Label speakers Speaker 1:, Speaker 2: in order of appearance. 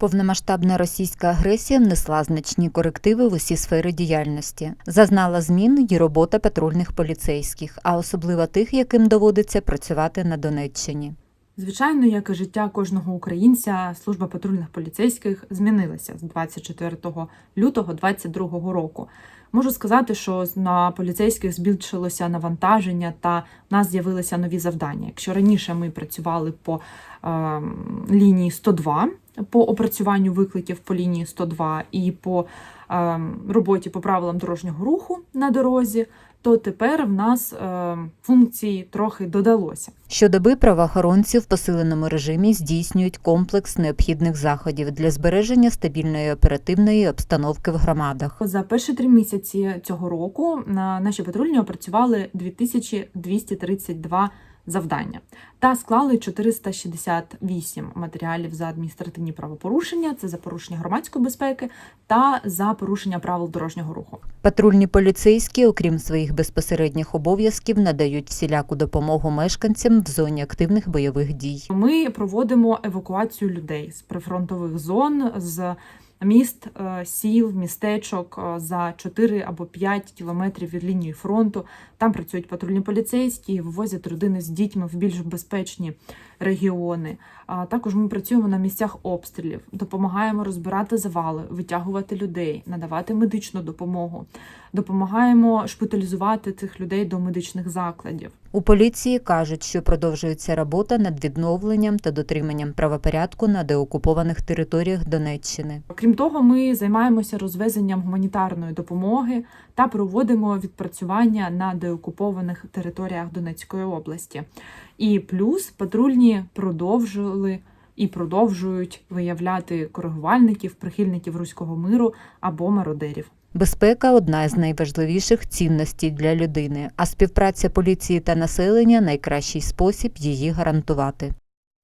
Speaker 1: Повномасштабна російська агресія внесла значні корективи в усі сфери діяльності. Зазнала змін і робота патрульних поліцейських, а особливо тих, яким доводиться працювати на Донеччині.
Speaker 2: Звичайно, як і життя кожного українця, служба патрульних поліцейських змінилася з 24 лютого 2022 року. Можу сказати, що на поліцейських збільшилося навантаження та в нас з'явилися нові завдання. Якщо раніше ми працювали по е, лінії 102, по опрацюванню викликів по лінії 102 і по е, роботі по правилам дорожнього руху на дорозі, то тепер в нас е, функцій трохи додалося.
Speaker 1: Щодоби правоохоронці в посиленому режимі здійснюють комплекс необхідних заходів для збереження стабільної оперативної обстановки в громадах.
Speaker 2: За перші три місяці цього року на наші патрульні опрацювали 2232 завдання та склали 468 матеріалів за адміністративні правопорушення. Це за порушення громадської безпеки та за порушення правил дорожнього руху.
Speaker 1: Патрульні поліцейські, окрім своїх безпосередніх обов'язків, надають всіляку допомогу мешканцям в зоні активних бойових дій.
Speaker 2: Ми проводимо евакуацію людей з прифронтових зон з міст, е, сіл, містечок е, за 4 або 5 кілометрів від лінії фронту. Там працюють патрульні поліцейські, вивозять родини з дітьми в більш безпечні регіони. А також ми працюємо на місцях обстрілів, допомагаємо розбирати завали, витягувати людей, надавати медичну допомогу, допомагаємо шпиталізувати цих людей до медичних закладів.
Speaker 1: У поліції кажуть, що продовжується робота над відновленням та дотриманням правопорядку на деокупованих територіях Донеччини.
Speaker 2: Крім того, ми займаємося розвезенням гуманітарної допомоги та проводимо відпрацювання на деокупованих територіях Донецької області. І плюс патрульні продовжили і продовжують виявляти коригувальників, прихильників руського миру або мародерів.
Speaker 1: Безпека одна з найважливіших цінностей для людини, а співпраця поліції та населення найкращий спосіб її гарантувати.